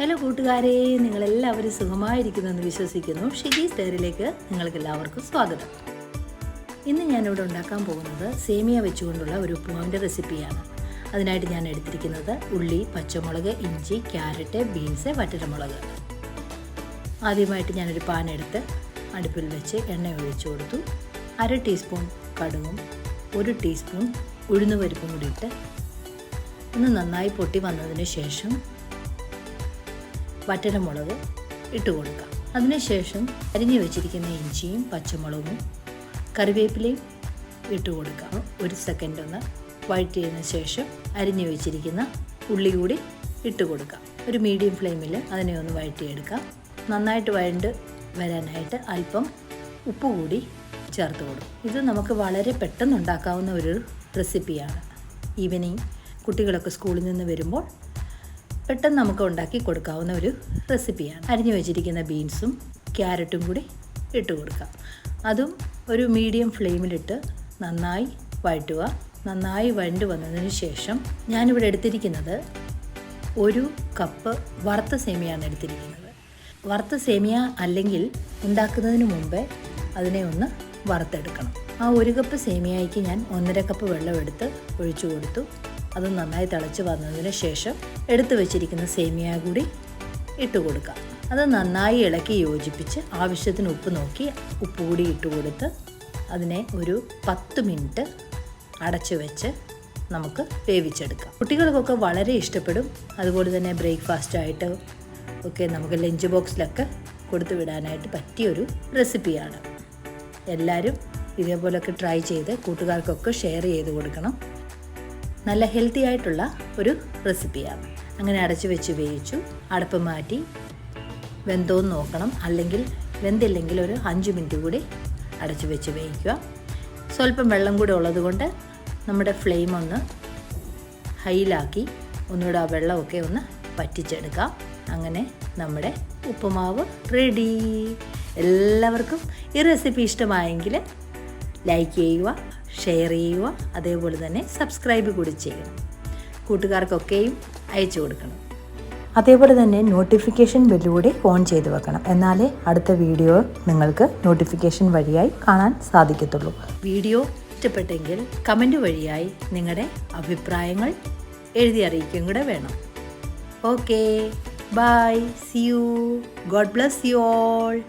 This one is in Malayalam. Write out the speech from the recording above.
ഹലോ കൂട്ടുകാരെ നിങ്ങളെല്ലാവരും സുഖമായിരിക്കുന്നെന്ന് വിശ്വസിക്കുന്നു. ഷിജീസ് ഡയറിയിലേക്ക് നിങ്ങൾക്ക് എല്ലാവർക്കും സ്വാഗതം. ഇന്ന് ഞാനിവിടെ ഉണ്ടാക്കാൻ പോകുന്നത് സേമിയ വെച്ചുകൊണ്ടുള്ള ഒരു ഉപ്പുമാവിന്റെ റെസിപ്പിയാണ്. അതിനായിട്ട് ഞാൻ എടുത്തിരിക്കുന്നത് ഉള്ളി പച്ചമുളക് ഇഞ്ചി ക്യാരറ്റ് ബീൻസ് വറ്റരമുളക് ആദ്യമായിട്ട് ഞാനൊരു പാൻ എടുത്ത് അടുപ്പിൽ വെച്ച് എണ്ണ ഒഴിച്ചു കൊടുത്തു. അര ടീസ്പൂൺ കടുകും ഒരു ടീസ്പൂൺ ഉഴുന്നുപരിപ്പും കൂടി ഒന്ന് നന്നായി പൊട്ടി വന്നതിന് ശേഷം വറ്റലമുളക് ഇട്ട് കൊടുക്കാം. അതിനുശേഷം അരിഞ്ഞു വെച്ചിരിക്കുന്ന ഇഞ്ചിയും പച്ചമുളകും കറിവേപ്പിലയും ഇട്ട് കൊടുക്കാം. ഒരു സെക്കൻഡ് ഒന്ന് വഴറ്റിയതിന് ശേഷം അരിഞ്ഞു വെച്ചിരിക്കുന്ന ഉള്ളി കൂടി ഇട്ട് കൊടുക്കാം. ഒരു മീഡിയം ഫ്ലെയിമിൽ അതിനെ ഒന്ന് വഴറ്റിയെടുക്കാം. നന്നായിട്ട് വഴണ്ട് വരാനായിട്ട് അല്പം ഉപ്പ് കൂടി ചേർത്ത് കൊടുക്കും. ഇത് നമുക്ക് വളരെ പെട്ടെന്ന് ഉണ്ടാക്കാവുന്ന ഒരു റെസിപ്പിയാണ് ഈവനിങ് കുട്ടികളൊക്കെ സ്കൂളിൽ നിന്ന് വരുമ്പോൾ പെട്ടെന്ന് നമുക്ക് ഉണ്ടാക്കി കൊടുക്കാവുന്ന ഒരു റെസിപ്പിയാണ്. അരിഞ്ഞു വെച്ചിരിക്കുന്ന ബീൻസും ക്യാരറ്റും കൂടി ഇട്ട് കൊടുക്കാം. അതും ഒരു മീഡിയം ഫ്ലെയിമിലിട്ട് നന്നായി വഴറ്റുക. നന്നായി വഴണ്ട് വന്നതിന് ശേഷം ഞാനിവിടെ എടുത്തിരിക്കുന്നത് ഒരു കപ്പ് വറുത്ത സേമിയാണ് എടുത്തിരിക്കുന്നത്. വറുത്ത സേമിയ അല്ലെങ്കിൽ ഉണ്ടാക്കുന്നതിന് മുമ്പേ അതിനെ ഒന്ന് വറുത്തെടുക്കണം. ആ ഒരു കപ്പ് സേമിയയ്ക്ക് ഞാൻ ഒന്നര കപ്പ് വെള്ളം എടുത്ത് ഒഴിച്ചു കൊടുത്തു. അത് നന്നായി തിളച്ച് വന്നതിന് ശേഷം എടുത്തു വെച്ചിരിക്കുന്ന സേമിയ കൂടി ഇട്ട് കൊടുക്കാം. അത് നന്നായി ഇളക്കി യോജിപ്പിച്ച് ആവശ്യത്തിന് ഉപ്പ് നോക്കി ഉപ്പ് കൂടി ഇട്ട് കൊടുത്ത് അതിനെ ഒരു പത്ത് മിനിറ്റ് അടച്ചു വെച്ച് നമുക്ക് വേവിച്ചെടുക്കാം. കുട്ടികൾക്കൊക്കെ വളരെ ഇഷ്ടപ്പെടും. അതുപോലെ തന്നെ ബ്രേക്ക്ഫാസ്റ്റായിട്ട് ഒക്കെ നമുക്ക് ലഞ്ച് ബോക്സിലൊക്കെ കൊടുത്തു വിടാനായിട്ട് പറ്റിയൊരു റെസിപ്പിയാണ്. എല്ലാവരും ഇതേപോലൊക്കെ ട്രൈ ചെയ്ത് കൂട്ടുകാർക്കൊക്കെ ഷെയർ ചെയ്ത് കൊടുക്കണം. നല്ല ഹെൽത്തി ആയിട്ടുള്ള ഒരു റെസിപ്പിയാണ് അങ്ങനെ അടച്ചു വെച്ച് വേവിച്ചു അടപ്പ് മാറ്റി വെന്തോന്ന് നോക്കണം. അല്ലെങ്കിൽ വെന്തില്ലെങ്കിൽ ഒരു അഞ്ച് മിനിറ്റ് കൂടി അടച്ചു വെച്ച് വേവിക്കുക. സ്വല്പം വെള്ളം കൂടി ഉള്ളതുകൊണ്ട് നമ്മുടെ ഫ്ലെയിം ഒന്ന് ഹൈലാക്കി ഒന്നുകൂടെ ആ വെള്ളമൊക്കെ ഒന്ന് പറ്റിച്ചെടുക്കാം അങ്ങനെ നമ്മുടെ ഉപ്പുമാവ് റെഡി എല്ലാവർക്കും ഈ റെസിപ്പി ഇഷ്ടമായെങ്കിൽ ലൈക്ക് ചെയ്യുക ഷെയർ ചെയ്യുക അതേപോലെ തന്നെ സബ്സ്ക്രൈബ് കൂടി ചെയ്യുക. കൂട്ടുകാർക്കൊക്കെയും അയച്ചു കൊടുക്കണം. അതേപോലെ തന്നെ നോട്ടിഫിക്കേഷൻ ബെല്ലുകൂടി ഓൺ ചെയ്ത് വെക്കണം. എന്നാലേ അടുത്ത വീഡിയോ നിങ്ങൾക്ക് നോട്ടിഫിക്കേഷൻ വഴിയായി കാണാൻ സാധിക്കത്തുള്ളൂ. വീഡിയോ ഇഷ്ടപ്പെട്ടെങ്കിൽ കമന്റ് വഴിയായി നിങ്ങളുടെ അഭിപ്രായങ്ങൾ എഴുതി അറിയിക്കുകയും കൂടെ വേണം. Okay. Bye. See you. God bless you all.